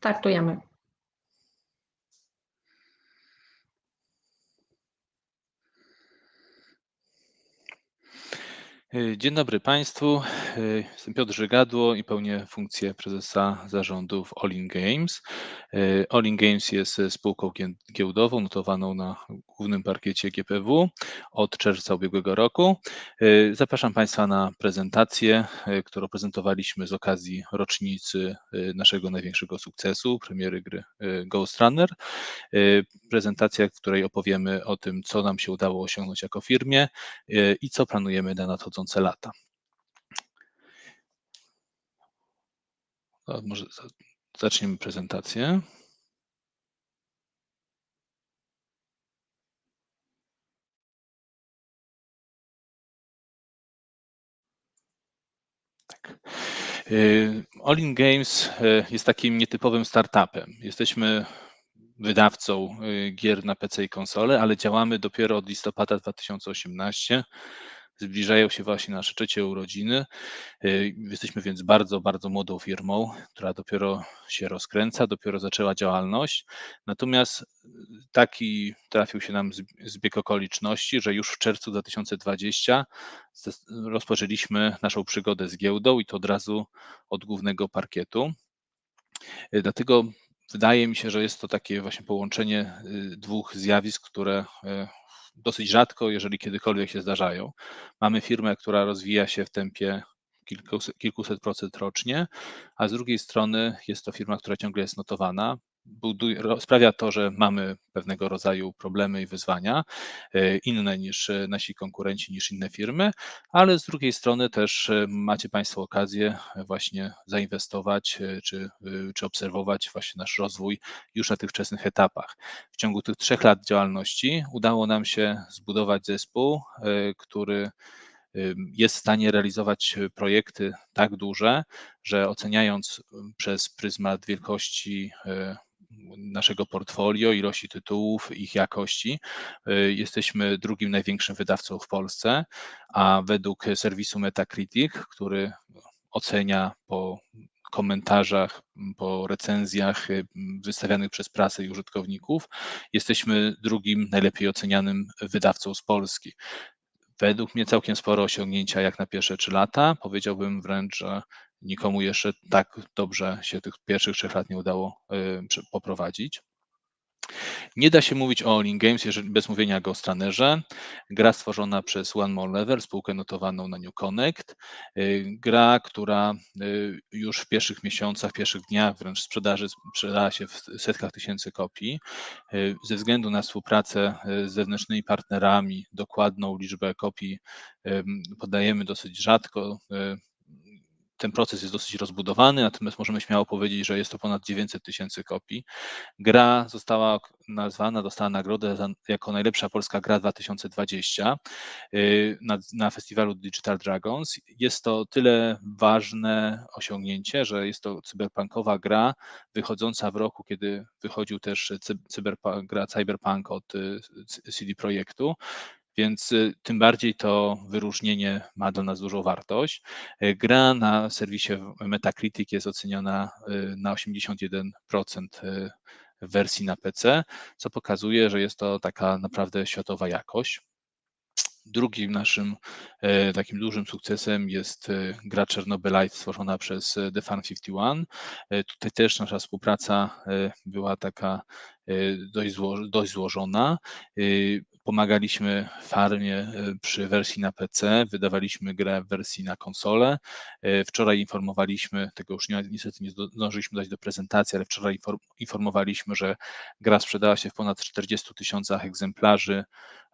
Startujemy. Dzień dobry Państwu. E, jestem Piotr Żygadło i pełnię funkcję prezesa zarządu w All In Games. E, All In Games jest spółką giełdową notowaną na głównym parkiecie GPW od czerwca ubiegłego roku. Zapraszam Państwa na prezentację, którą prezentowaliśmy z okazji rocznicy naszego największego sukcesu, premiery gry Ghost Runner. Prezentacja, w której opowiemy o tym, co nam się udało osiągnąć jako firmie i co planujemy na nadchodzące nadchodzące lata. Może zaczniemy prezentację. Tak. Y, All In Games y, jest takim nietypowym startupem. Jesteśmy wydawcą y, gier na PC i konsole, ale działamy dopiero od listopada 2018 Zbliżają się właśnie nasze trzecie urodziny. Y, jesteśmy więc bardzo, bardzo młodą firmą, która dopiero się rozkręca, dopiero zaczęła działalność. Natomiast y, taki trafił się nam zbieg okoliczności, że już w czerwcu 2020 rozpoczęliśmy naszą przygodę z giełdą i to od razu od głównego parkietu. Y, dlatego wydaje mi się, że jest to takie właśnie połączenie dwóch zjawisk, które dosyć rzadko, jeżeli kiedykolwiek się zdarzają. Mamy firmę, która rozwija się w tempie kilkuset, kilkuset procent rocznie, a z drugiej strony jest to firma, która ciągle jest notowana buduje, sprawia to, że mamy pewnego rodzaju problemy i wyzwania, e, inne niż e, nasi konkurenci, niż inne firmy, ale z drugiej strony też e, macie Państwo okazję właśnie zainwestować czy, czy obserwować właśnie nasz rozwój już na tych wczesnych etapach. W ciągu tych trzech lat działalności udało nam się zbudować zespół, który jest w stanie realizować projekty tak duże, że oceniając przez pryzmat wielkości naszego portfolio, ilości tytułów, ich jakości. Y, jesteśmy drugim największym wydawcą w Polsce, a według serwisu Metacritic, który ocenia po komentarzach, po recenzjach y, wystawianych przez prasę i użytkowników, jesteśmy drugim najlepiej ocenianym wydawcą z Polski. Według mnie całkiem spore osiągnięcia jak na pierwsze trzy lata. Powiedziałbym wręcz, że nikomu jeszcze tak dobrze się tych pierwszych trzech lat nie udało y, poprowadzić. Nie da się mówić o All Games bez mówienia o Ghost Runnerze. Gra stworzona przez One More Level, spółkę notowaną na New Connect. Y, gra, która y, już w pierwszych miesiącach, w pierwszych dniach wręcz sprzedaży sprzedała się w setkach tysięcy kopii. Ze względu na współpracę z zewnętrznymi partnerami, dokładną liczbę kopii podajemy dosyć rzadko ten proces jest dosyć rozbudowany, natomiast możemy śmiało powiedzieć, że jest to ponad 900 tysięcy kopii. Gra została nazwana, dostała nagrodę za, jako najlepsza polska gra 2020 y, na, na festiwalu Digital Dragons. Jest to tyle ważne osiągnięcie, że jest to cyberpunkowa gra wychodząca w roku, kiedy wychodził też cyberpunk, gra Cyberpunk od y, CD Projektu więc y, tym bardziej to wyróżnienie ma dla nas dużą wartość. Y, gra na serwisie Metacritic jest oceniona y, na 81% w wersji na PC, co pokazuje, że jest to taka naprawdę światowa jakość. Drugim naszym e, takim dużym sukcesem jest e, gra Chernobylite stworzona przez e, The Fan 51. Tutaj też nasza współpraca była taka dość, zło, dość złożona. Pomagaliśmy farmie przy wersji na PC, wydawaliśmy grę w wersji na konsolę. Wczoraj informowaliśmy, tego już nie, niestety nie zdążyliśmy dać do prezentacji, ale wczoraj informowaliśmy, że gra sprzedała się w ponad 40 tysiącach egzemplarzy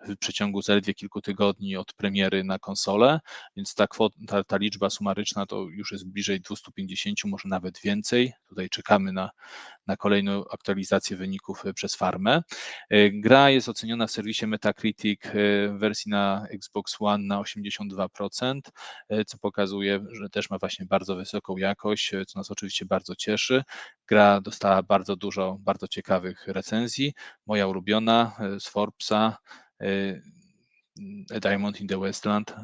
w przeciągu zaledwie kilku tygodni od premiery na konsolę, więc ta, kwota, ta, liczba sumaryczna to już jest bliżej 250, może nawet więcej. Tutaj czekamy na, na kolejną aktualizację wyników e, przez farmę. Gra jest oceniona w serwisie Metacritic w wersji na Xbox One na 82%, co pokazuje, że też ma właśnie bardzo wysoką jakość, co nas oczywiście bardzo cieszy. Gra dostała bardzo dużo bardzo ciekawych recenzji. Moja ulubiona z Forbesa, Diamond in the Westland.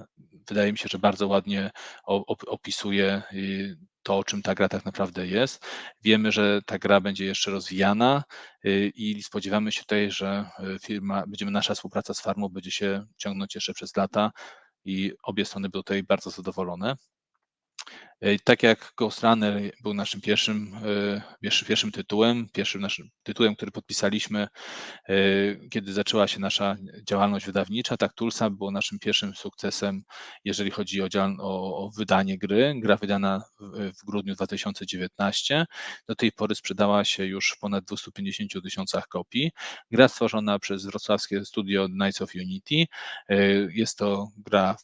Wydaje mi się, że bardzo ładnie opisuje to, o czym ta gra tak naprawdę jest. Wiemy, że ta gra będzie jeszcze rozwijana i spodziewamy się tutaj, że firma, będziemy, nasza współpraca z farmą będzie się ciągnąć jeszcze przez lata i obie strony były tutaj bardzo zadowolone. E, tak jak Ghost Runner był naszym pierwszym, e, pierwszym tytułem, pierwszym naszym tytułem, który podpisaliśmy, e, kiedy zaczęła się nasza działalność wydawnicza, tak Tulsa było naszym pierwszym sukcesem, jeżeli chodzi o, o, o wydanie gry. Gra wydana w, w grudniu 2019. Do tej pory sprzedała się już w ponad 250 tysiącach kopii. Gra stworzona przez wrocławskie studio Knights of Unity. Jest to gra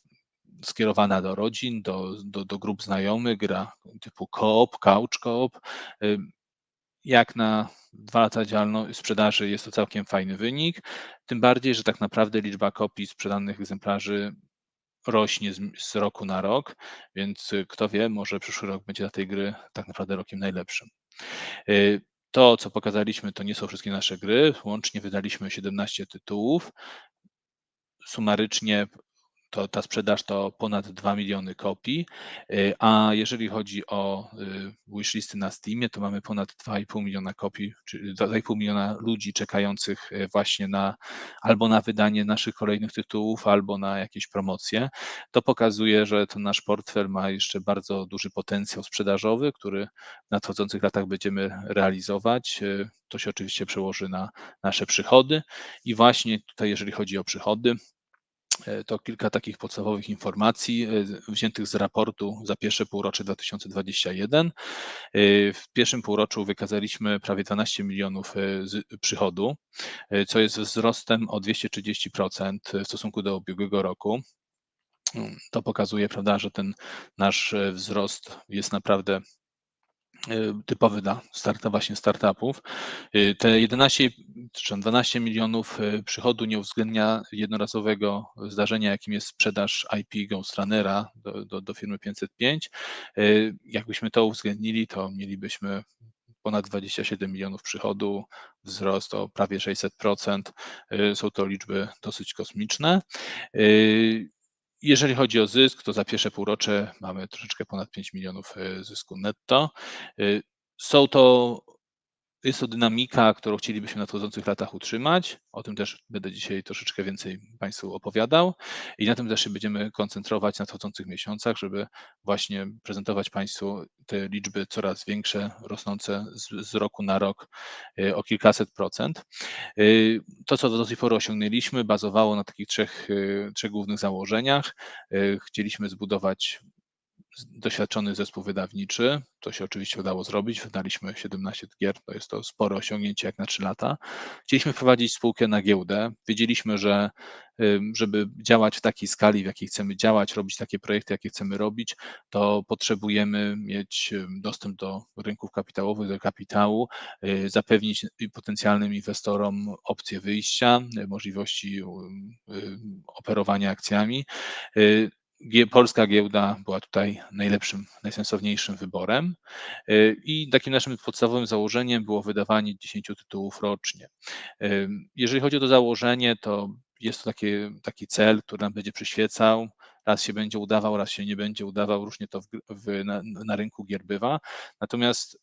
skierowana do rodzin, do, do, do grup znajomych, gra typu koop, couch koop. Jak na dwa lata działalności sprzedaży jest to całkiem fajny wynik, tym bardziej, że tak naprawdę liczba kopii sprzedanych egzemplarzy rośnie z, z, roku na rok, więc kto wie, może przyszły rok będzie dla tej gry tak naprawdę rokiem najlepszym. Y, to, co pokazaliśmy, to nie są wszystkie nasze gry. Łącznie wydaliśmy 17 tytułów. Sumarycznie to ta sprzedaż to ponad 2 miliony kopii, y, a jeżeli chodzi o y, wishlisty na Steamie, to mamy ponad 2,5 miliona kopii, czyli 2,5 miliona ludzi czekających y, właśnie na albo na wydanie naszych kolejnych tytułów, albo na jakieś promocje. To pokazuje, że ten nasz portfel ma jeszcze bardzo duży potencjał sprzedażowy, który w nadchodzących latach będziemy realizować. To się oczywiście przełoży na nasze przychody i właśnie tutaj, jeżeli chodzi o przychody, to kilka takich podstawowych informacji e, wziętych z raportu za pierwsze półrocze 2021. E, w pierwszym półroczu wykazaliśmy prawie 12 milionów przychodu, co jest wzrostem o 230% w stosunku do ubiegłego roku. To pokazuje, prawda, że ten nasz wzrost jest naprawdę typowy dla starta właśnie startupów. Y, te 11 czy 12 milionów y, przychodu nie uwzględnia jednorazowego zdarzenia, jakim jest sprzedaż IP Ghostrunnera do, do, do firmy 505. Jakbyśmy to uwzględnili, to mielibyśmy ponad 27 milionów przychodu, wzrost o prawie 600%. Są to liczby dosyć kosmiczne. Jeżeli chodzi o zysk, to za pierwsze półrocze mamy troszeczkę ponad 5 milionów e, zysku netto. E, są to jest to dynamika, którą chcielibyśmy w nadchodzących latach utrzymać. O tym też będę dzisiaj troszeczkę więcej Państwu opowiadał i na tym też się będziemy koncentrować w nadchodzących miesiącach, żeby właśnie prezentować Państwu te liczby coraz większe, rosnące z, z roku na rok e, o kilkaset procent. E, to, co do tej pory osiągnęliśmy, bazowało na takich trzech, e, trzech głównych założeniach. Chcieliśmy zbudować doświadczony zespół wydawniczy. To się oczywiście udało zrobić. Wydaliśmy 17 gier, to jest to spore osiągnięcie jak na 3 lata. Chcieliśmy wprowadzić spółkę na giełdę. Wiedzieliśmy, że żeby działać w takiej skali, w jakiej chcemy działać, robić takie projekty, jakie chcemy robić, to potrzebujemy mieć dostęp do rynków kapitałowych, do kapitału, y, zapewnić potencjalnym inwestorom opcje wyjścia, możliwości operowania akcjami. Polska giełda była tutaj najlepszym, najsensowniejszym wyborem y, i takim naszym podstawowym założeniem było wydawanie 10 tytułów rocznie. Y, jeżeli chodzi o to założenie, to jest to taki, taki cel, który nam będzie przyświecał. Raz się będzie udawał, raz się nie będzie udawał, różnie to w, w, na, na rynku gier bywa. Natomiast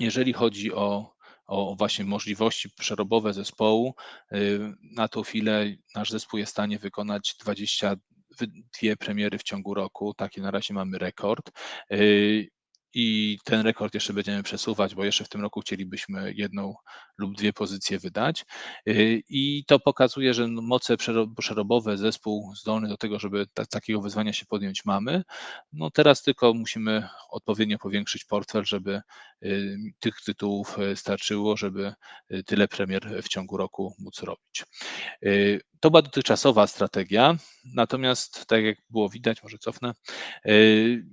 jeżeli chodzi o o właśnie możliwości przerobowe zespołu. Y, na tą chwilę nasz zespół jest w stanie wykonać 20 dwie premiery w ciągu roku. Taki na razie mamy rekord. Y, I ten rekord jeszcze będziemy przesuwać, bo jeszcze w tym roku chcielibyśmy jedną lub dwie pozycje wydać. Y, I to pokazuje, że moce przerobowe zespół zdolny do tego, żeby takiego wyzwania się podjąć mamy. No teraz tylko musimy odpowiednio powiększyć portfel, żeby y, tych tytułów starczyło, żeby tyle premier w ciągu roku móc robić. To była dotychczasowa strategia, natomiast tak jak było widać, może cofnę, y,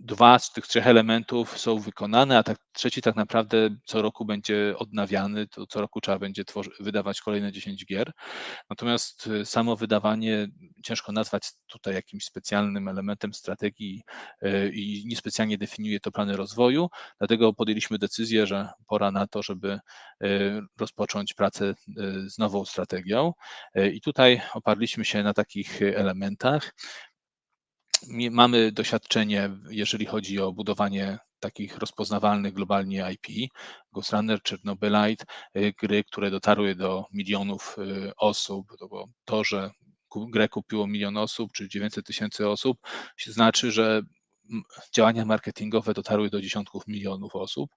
dwa z tych trzech elementów są wykonane, a tak, trzeci tak naprawdę co roku będzie odnawiany, to co roku trzeba będzie wydawać kolejne 10 gier. Natomiast y, samo wydawanie ciężko nazwać tutaj jakimś specjalnym elementem strategii y, i niespecjalnie definiuje to plany rozwoju, dlatego podjęliśmy decyzję, że pora na to, żeby y, rozpocząć pracę z nową strategią i tutaj oparliśmy się na takich elementach. Mamy doświadczenie, jeżeli chodzi o budowanie takich rozpoznawalnych globalnie IP, Ghost Runner, Chernobylite, gry, które dotarły do milionów osób, bo to, że grę kupiło milion osób czy 900 tysięcy osób, znaczy, że działania marketingowe dotarły do dziesiątków milionów osób.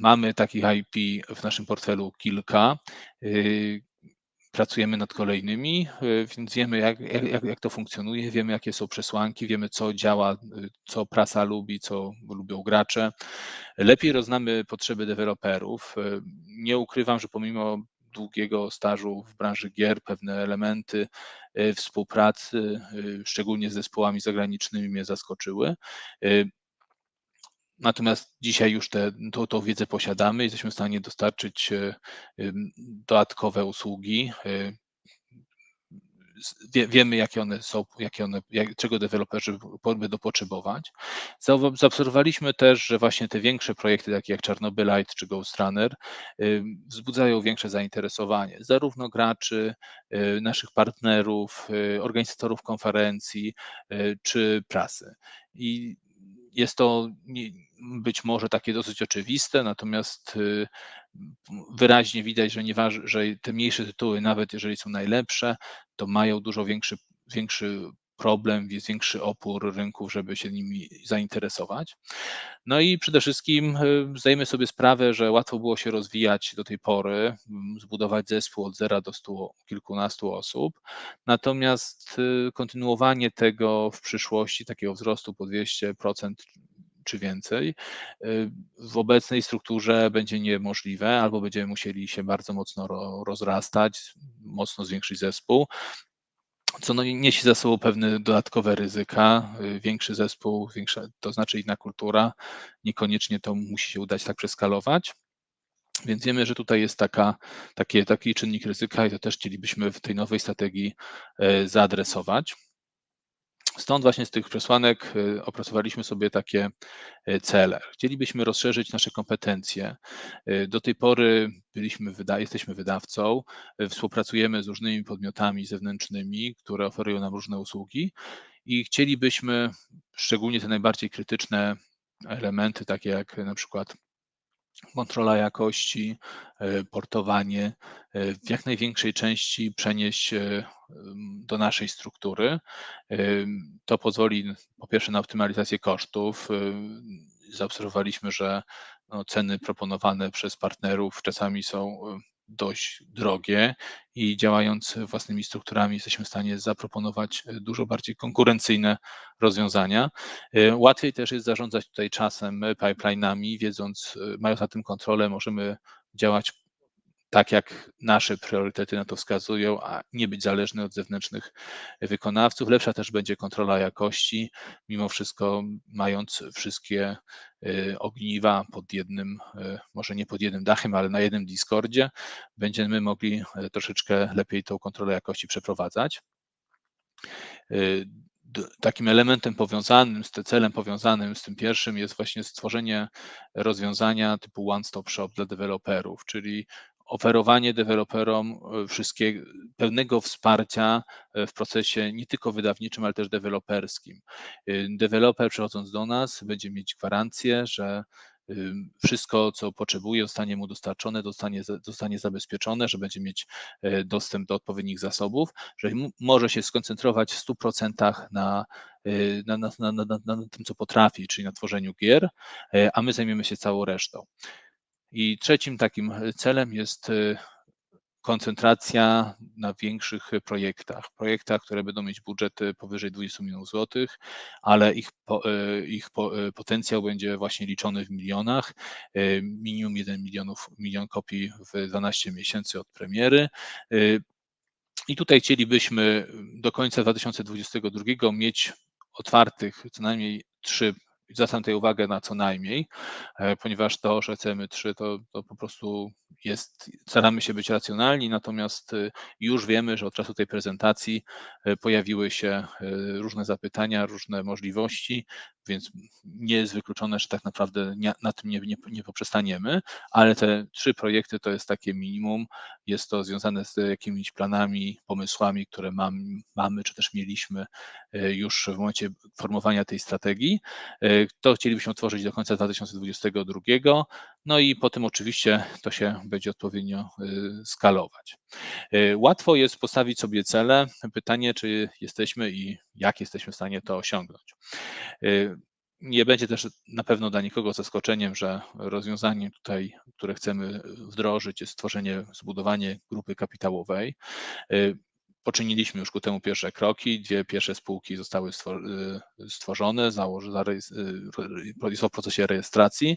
Mamy takich IP w naszym portfelu kilka. Pracujemy nad kolejnymi, więc wiemy, jak, jak, jak to funkcjonuje, wiemy, jakie są przesłanki, wiemy, co działa, co prasa lubi, co lubią gracze. Lepiej roznamy potrzeby deweloperów. Nie ukrywam, że pomimo długiego stażu w branży gier, pewne elementy współpracy, szczególnie z zespołami zagranicznymi, mnie zaskoczyły. E, natomiast dzisiaj już tę tą wiedzę posiadamy, jesteśmy w stanie dostarczyć dodatkowe usługi, wie, wiemy, jakie one są, jakie one, jak, czego deweloperzy będą potrzebować. Zaobserwowaliśmy też, że właśnie te większe projekty, takie jak Chernobylite czy Ghost Runner, wzbudzają większe zainteresowanie zarówno graczy, naszych partnerów, organizatorów konferencji czy prasy. I jest to być może takie dosyć oczywiste, natomiast wyraźnie widać, że, nieważ, że te mniejsze tytuły, nawet jeżeli są najlepsze, to mają dużo większy, większy problem, jest większy opór rynków, żeby się nimi zainteresować. No i przede wszystkim y, zdajemy sobie sprawę, że łatwo było się rozwijać do tej pory, zbudować zespół od zera do stu, kilkunastu osób. Natomiast y, kontynuowanie tego w przyszłości, takiego wzrostu po 200% czy więcej, y, w obecnej strukturze będzie niemożliwe, albo będziemy musieli się bardzo mocno rozrastać, mocno zwiększyć zespół, co no niesie za sobą pewne dodatkowe ryzyka. Y, większy zespół, większa, to znaczy inna kultura, niekoniecznie to musi się udać tak przeskalować. Więc wiemy, że tutaj jest taka, takie, taki czynnik ryzyka i to też chcielibyśmy w tej nowej strategii y, zaadresować. Stąd właśnie z tych przesłanek y, opracowaliśmy sobie takie y, cele. Chcielibyśmy rozszerzyć nasze kompetencje. Y, do tej pory byliśmy, jesteśmy wydawcą, współpracujemy z różnymi podmiotami zewnętrznymi, które oferują nam różne usługi i chcielibyśmy szczególnie te najbardziej krytyczne elementy, takie jak na przykład kontrola jakości, e, portowanie e, w jak największej części przenieść e, do naszej struktury. To pozwoli po pierwsze na optymalizację kosztów. Zaobserwowaliśmy, że no, ceny proponowane przez partnerów czasami są dość drogie i działając własnymi strukturami jesteśmy w stanie zaproponować e, dużo bardziej konkurencyjne rozwiązania. E, łatwiej też jest zarządzać tutaj czasem e, pipeline'ami, wiedząc, mając na tym kontrolę, możemy działać tak jak nasze priorytety na to wskazują, a nie być zależny od zewnętrznych wykonawców. Lepsza też będzie kontrola jakości, mimo wszystko mając wszystkie y, ogniwa pod jednym, y, może nie pod jednym dachem, ale na jednym Discordzie, będziemy mogli y, troszeczkę lepiej tą kontrolę jakości przeprowadzać takim elementem powiązanym, z tym celem powiązanym z tym pierwszym jest właśnie stworzenie rozwiązania typu one-stop shop dla deweloperów, czyli oferowanie deweloperom e, wszystkiego, pełnego wsparcia e, w procesie nie tylko wydawniczym, ale też deweloperskim. E, deweloper przychodząc do nas będzie mieć gwarancję, że wszystko, co potrzebuje, zostanie mu dostarczone, dostanie, zostanie zabezpieczone, że będzie mieć dostęp do odpowiednich zasobów, że może się skoncentrować w 100% na, na, na, na, na, na tym, co potrafi, czyli na tworzeniu gier, a my zajmiemy się całą resztą. I trzecim takim celem jest y, koncentracja na większych projektach. Projektach, które będą mieć budżety powyżej 20 milionów złotych, ale ich, y, ich y, potencjał będzie właśnie liczony w milionach. Minimum 1 milionów, milion kopii w 12 miesięcy od premiery. I tutaj chcielibyśmy do końca 2022 mieć otwartych co najmniej trzy zwracam tutaj uwagę na co najmniej, ponieważ to, że chcemy trzy, to, to po prostu jest, staramy się być racjonalni, natomiast już wiemy, że od czasu tej prezentacji pojawiły się różne zapytania, różne możliwości, więc nie jest wykluczone, że tak naprawdę na tym nie, nie, nie poprzestaniemy, ale te trzy projekty to jest takie minimum. Jest to związane z jakimiś planami, pomysłami, które mam, mamy, czy też mieliśmy e, już w momencie formowania tej strategii. To chcielibyśmy otworzyć do końca 2022, no i potem oczywiście to się będzie odpowiednio e, skalować. Łatwo jest postawić sobie cele. Pytanie, czy jesteśmy i jak jesteśmy w stanie to osiągnąć. Nie będzie też na pewno dla nikogo zaskoczeniem, że rozwiązaniem tutaj, które chcemy wdrożyć, jest stworzenie, zbudowanie grupy kapitałowej. Poczyniliśmy już ku temu pierwsze kroki, dwie pierwsze spółki zostały stworzone, założy, jest w procesie rejestracji.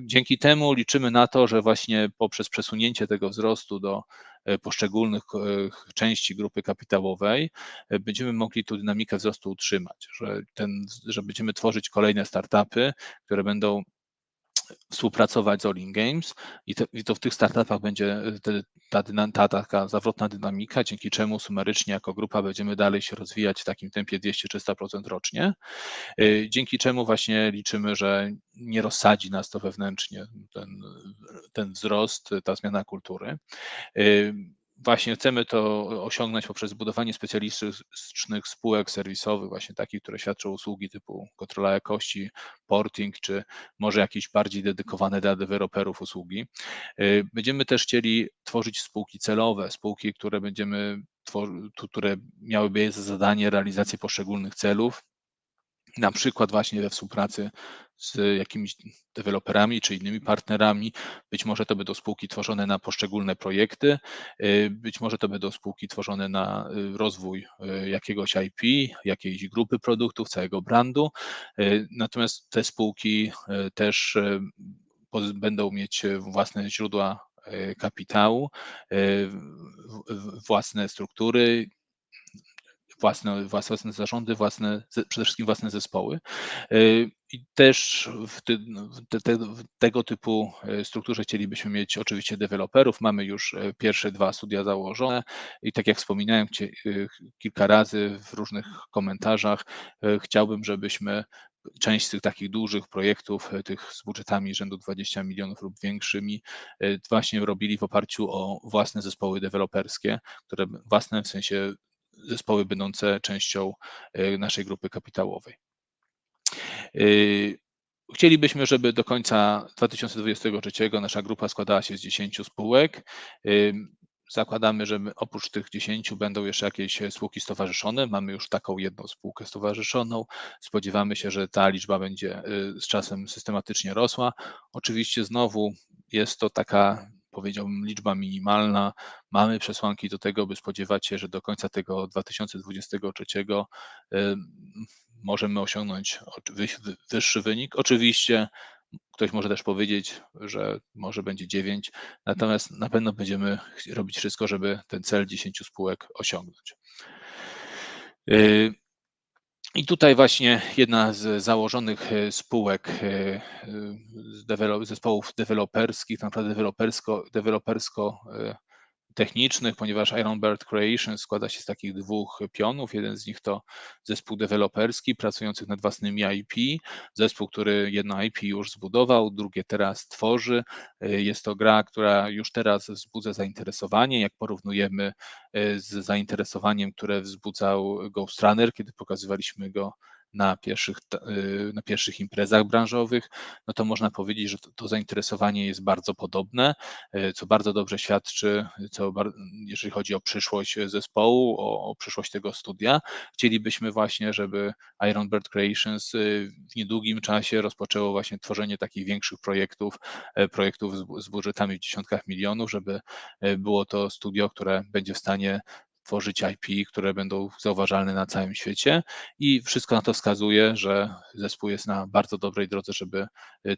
Dzięki temu liczymy na to, że właśnie poprzez przesunięcie tego wzrostu do poszczególnych części grupy kapitałowej, będziemy mogli tu dynamikę wzrostu utrzymać, że, ten, że będziemy tworzyć kolejne startupy, które będą współpracować z All Games i, i, to w tych startupach będzie te, ta, ta, taka zawrotna dynamika, dzięki czemu sumarycznie jako grupa będziemy dalej się rozwijać w takim tempie 200-300% rocznie, dzięki czemu właśnie liczymy, że nie rozsadzi nas to wewnętrznie, ten, ten wzrost, ta zmiana kultury. Właśnie chcemy to osiągnąć poprzez budowanie specjalistycznych spółek serwisowych, właśnie takich, które świadczą usługi typu kontrola jakości, porting, czy może jakieś bardziej dedykowane dla deweloperów usługi. Będziemy też chcieli tworzyć spółki celowe, spółki, które będziemy które miałyby za zadanie realizację poszczególnych celów, na przykład właśnie we współpracy z jakimiś deweloperami czy innymi partnerami. Być może to będą spółki tworzone na poszczególne projekty, y, być może to będą spółki tworzone na y, rozwój y, jakiegoś IP, jakiejś grupy produktów, całego brandu. Natomiast te spółki też będą mieć własne źródła kapitału, własne struktury, własne, własne zarządy, własne, przede wszystkim własne zespoły. E, I też w, te, te, w, tego typu e, strukturze chcielibyśmy mieć oczywiście deweloperów. Mamy już e, pierwsze dwa studia założone i tak jak wspominałem kilka razy w różnych komentarzach, chciałbym, żebyśmy część z tych takich dużych projektów, tych z budżetami rzędu 20 milionów lub większymi, właśnie robili w oparciu o własne zespoły deweloperskie, które własne w sensie zespoły będące częścią e, naszej grupy kapitałowej. E, chcielibyśmy, żeby do końca 2023 nasza grupa składała się z 10 spółek. E, zakładamy, że oprócz tych 10 będą jeszcze jakieś spółki stowarzyszone. Mamy już taką jedną spółkę stowarzyszoną. Spodziewamy się, że ta liczba będzie z czasem systematycznie rosła. Oczywiście znowu jest to taka powiedziałbym, liczba minimalna. Mamy przesłanki do tego, by spodziewać się, że do końca tego 2023 możemy osiągnąć wyższy wynik. Oczywiście ktoś może też powiedzieć, że może będzie 9, natomiast na pewno będziemy robić wszystko, żeby ten cel 10 spółek osiągnąć. I tutaj właśnie jedna z założonych e, spółek e, e, zespołów deweloperskich, tak naprawdę dewelopersko, dewelopersko technicznych, ponieważ Iron Bird Creation składa się z takich dwóch pionów. Jeden z nich to zespół deweloperski pracujących nad własnymi IP, zespół, który jedno IP już zbudował, drugie teraz tworzy. Jest to gra, która już teraz wzbudza zainteresowanie. Jak porównujemy z zainteresowaniem, które wzbudzał Ghost Runner, kiedy pokazywaliśmy go na pierwszych, y, na pierwszych imprezach branżowych, no to można powiedzieć, że to, to zainteresowanie jest bardzo podobne, y, co bardzo dobrze świadczy, co, jeżeli chodzi o przyszłość zespołu, o, o przyszłość tego studia. Chcielibyśmy właśnie, żeby Iron Bird Creations y, w niedługim czasie rozpoczęło właśnie tworzenie takich większych projektów, projektów z, z budżetami w dziesiątkach milionów, żeby było to studio, które będzie w stanie tworzyć IP, które będą zauważalne na całym świecie i wszystko na to wskazuje, że zespół jest na bardzo dobrej drodze, żeby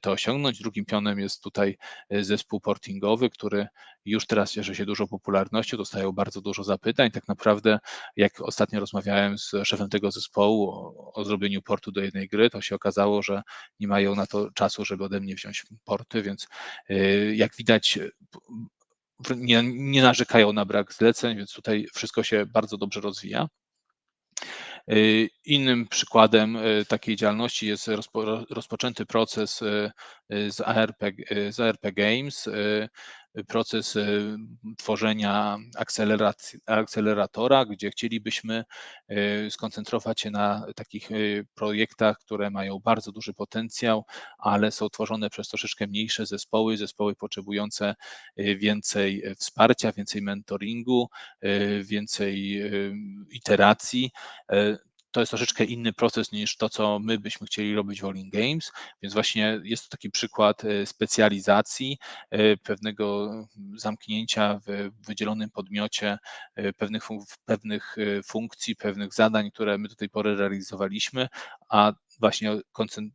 to osiągnąć. Drugim pionem jest tutaj zespół portingowy, który już teraz cieszy się dużą popularnością, dostają bardzo dużo zapytań. Tak naprawdę, jak ostatnio rozmawiałem z szefem tego zespołu o, o zrobieniu portu do jednej gry, to się okazało, że nie mają na to czasu, żeby ode mnie wziąć porty, więc jak widać, nie, nie narzekają na brak zleceń, więc tutaj wszystko się bardzo dobrze rozwija. Y, innym przykładem y, takiej działalności jest rozpo, rozpoczęty proces y, z ARP, z ARP Games, proces tworzenia akceleratora, gdzie chcielibyśmy skoncentrować się na takich projektach, które mają bardzo duży potencjał, ale są tworzone przez troszeczkę mniejsze zespoły, zespoły potrzebujące więcej wsparcia, więcej mentoringu, więcej iteracji to jest troszeczkę inny proces niż to, co my byśmy chcieli robić w All Games, więc właśnie jest to taki przykład e, specjalizacji, e, pewnego zamknięcia w wydzielonym podmiocie e, pewnych, pewnych funkcji, pewnych zadań, które my do tej pory realizowaliśmy, a właśnie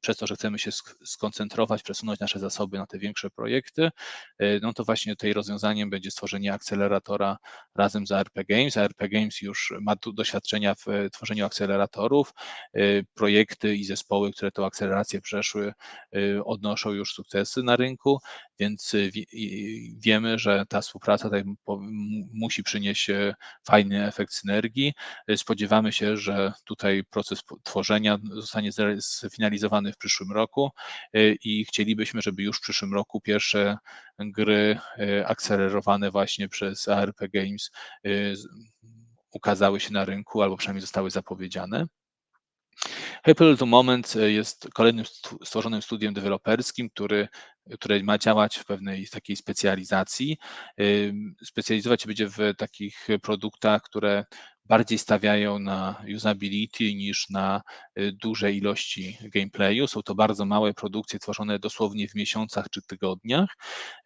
przez to, że chcemy się skoncentrować, przesunąć nasze zasoby na te większe projekty, e, no to właśnie tutaj rozwiązaniem będzie stworzenie akceleratora razem z ARP Games. ARP Games już ma tu doświadczenia w tworzeniu akceleratorów. E, projekty i zespoły, które tą akcelerację przeszły, odnoszą już sukcesy na rynku, więc wiemy, że ta współpraca tutaj musi przynieść fajny efekt synergii. Spodziewamy się, że tutaj proces tworzenia zostanie sfinalizowany w przyszłym roku y, i chcielibyśmy, żeby już w przyszłym roku pierwsze gry y, akcelerowane właśnie przez ARP Games y, ukazały się na rynku albo przynajmniej zostały zapowiedziane. Hyper to Moment jest kolejnym stworzonym studiem deweloperskim, który, które ma działać w pewnej takiej specjalizacji. Specjalizować się będzie w takich produktach, które bardziej stawiają na usability niż na y, duże ilości gameplayu. Są to bardzo małe produkcje tworzone dosłownie w miesiącach czy tygodniach.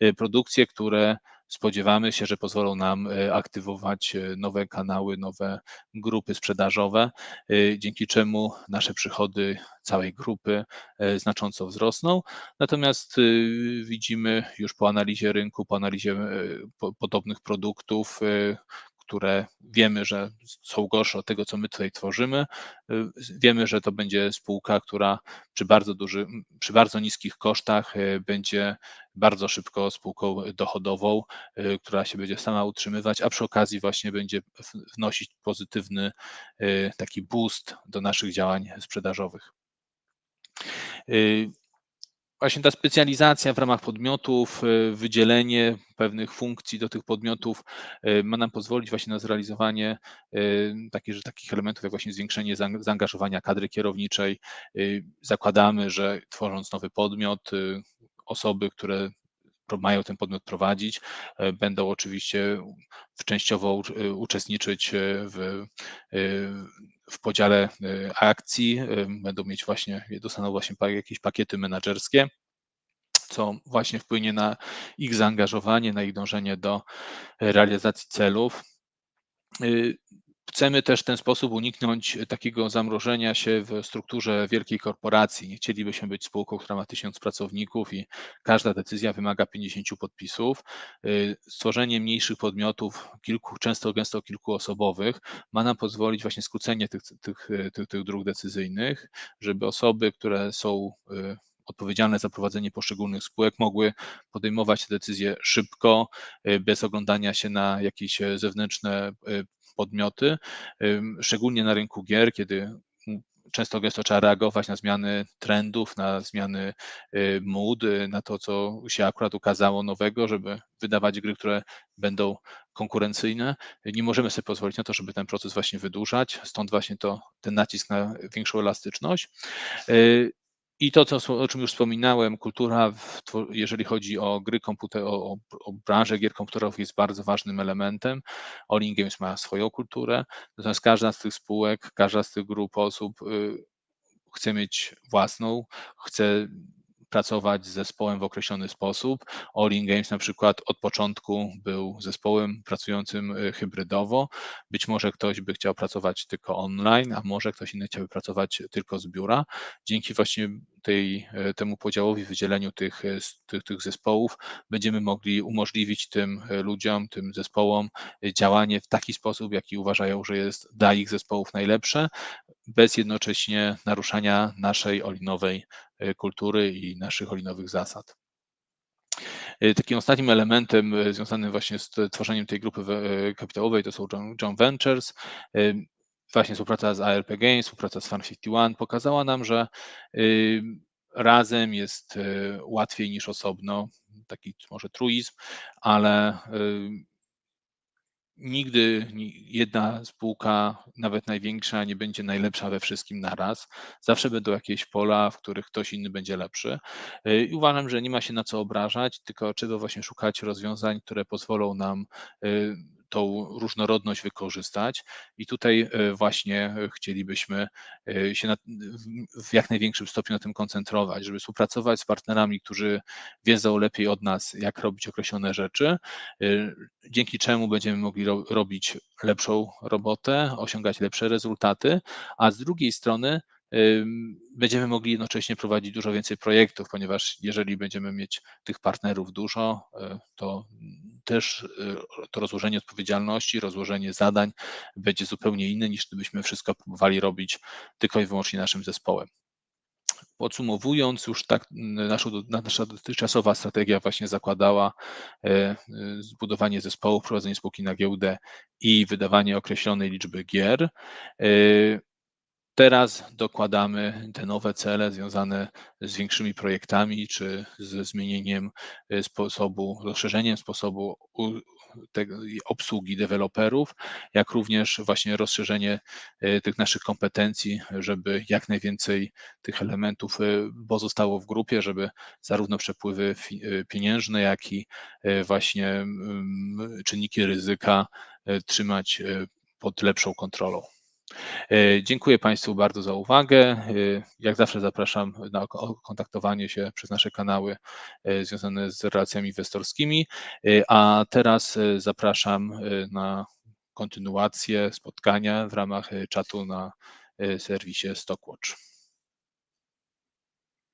Y, produkcje, które spodziewamy się, że pozwolą nam y, aktywować nowe kanały, nowe grupy sprzedażowe, dzięki czemu nasze przychody całej grupy znacząco wzrosną. Natomiast widzimy już po analizie rynku, po analizie podobnych produktów, które wiemy, że są gorsze od tego, co my tutaj tworzymy. Y, wiemy, że to będzie spółka, która przy bardzo duży, przy bardzo niskich kosztach y, będzie bardzo szybko spółką dochodową, y, która się będzie sama utrzymywać, a przy okazji właśnie będzie wnosić pozytywny taki boost do naszych działań sprzedażowych właśnie ta specjalizacja w ramach podmiotów, y, wydzielenie pewnych funkcji do tych podmiotów y, ma nam pozwolić właśnie na zrealizowanie y, takich, że takich elementów jak właśnie zwiększenie zaangażowania kadry kierowniczej. Zakładamy, że tworząc nowy podmiot, osoby, które mają ten podmiot prowadzić, będą oczywiście częściowo uczestniczyć w, w podziale y, akcji, y, będą mieć właśnie, dostaną właśnie jakieś pakiety menedżerskie, co właśnie wpłynie na ich zaangażowanie, na ich dążenie do realizacji celów. Chcemy też w ten sposób uniknąć takiego zamrożenia się w strukturze wielkiej korporacji. Nie chcielibyśmy być spółką, która ma tysiąc pracowników i każda decyzja wymaga 50 podpisów. Y, stworzenie mniejszych podmiotów, kilku, często gęsto kilkuosobowych, ma nam pozwolić właśnie skrócenie tych, tych, tych, tych dróg decyzyjnych, żeby osoby, które są y, odpowiedzialne za prowadzenie poszczególnych spółek mogły podejmować decyzje szybko, y, bez oglądania się na jakieś zewnętrzne podmioty, szczególnie na rynku gier, kiedy często gęsto trzeba reagować na zmiany trendów, na zmiany y, mód, y, na to, co się akurat ukazało nowego, żeby wydawać gry, które będą konkurencyjne. Nie możemy sobie pozwolić na to, żeby ten proces właśnie wydłużać, stąd właśnie to, ten nacisk na większą elastyczność. I to, co, o czym już wspominałem, kultura, w, jeżeli chodzi o gry komputerowe, o, o, branżę gier komputerowych jest bardzo ważnym elementem. All Games ma swoją kulturę, natomiast każda z tych spółek, każda z tych grup osób y, chce mieć własną, chce pracować z zespołem w określony sposób. All In Games na przykład od początku był zespołem pracującym hybrydowo. Być może ktoś by chciał pracować tylko online, a może ktoś inny chciałby pracować tylko z biura. Dzięki właśnie tej, temu podziałowi, wydzieleniu tych, tych, tych zespołów, będziemy mogli umożliwić tym ludziom, tym zespołom działanie w taki sposób, jaki uważają, że jest dla ich zespołów najlepsze, bez jednocześnie naruszania naszej olinowej kultury i naszych olinowych zasad. Takim ostatnim elementem związanym właśnie z tworzeniem tej grupy kapitałowej to są John Ventures. Właśnie współpraca z ARP Games, współpraca z Fan51 pokazała nam, że razem jest łatwiej niż osobno. Taki może truizm, ale nigdy jedna spółka, nawet największa, nie będzie najlepsza we wszystkim naraz. Zawsze będą jakieś pola, w których ktoś inny będzie lepszy. I uważam, że nie ma się na co obrażać, tylko trzeba właśnie szukać rozwiązań, które pozwolą nam tą różnorodność wykorzystać. I tutaj e, właśnie e, chcielibyśmy e, się na, w jak największym stopniu na tym koncentrować, żeby współpracować z partnerami, którzy wiedzą lepiej od nas, jak robić określone rzeczy, dzięki czemu będziemy mogli ro, robić lepszą robotę, osiągać lepsze rezultaty, a z drugiej strony będziemy mogli jednocześnie prowadzić dużo więcej projektów, ponieważ jeżeli będziemy mieć tych partnerów dużo, to też y, to rozłożenie odpowiedzialności, rozłożenie zadań będzie zupełnie inne niż gdybyśmy wszystko próbowali robić tylko i wyłącznie naszym zespołem. Podsumowując, już tak nasza, nasza dotychczasowa strategia właśnie zakładała e, e, zbudowanie zespołu, prowadzenie spółki na giełdę i wydawanie określonej liczby gier. Teraz dokładamy te nowe cele związane z większymi projektami, czy ze zmienieniem e, sposobu, rozszerzeniem sposobu obsługi deweloperów, jak również właśnie rozszerzenie e, tych naszych kompetencji, żeby jak najwięcej tych elementów e, pozostało w grupie, żeby zarówno przepływy pieniężne, jak i właśnie mm, czynniki ryzyka trzymać pod lepszą kontrolą. E, dziękuję Państwu bardzo za uwagę. E, jak zawsze zapraszam na kontaktowanie się przez nasze kanały e, związane z relacjami inwestorskimi, a teraz zapraszam na kontynuację spotkania w ramach czatu na serwisie Stockwatch.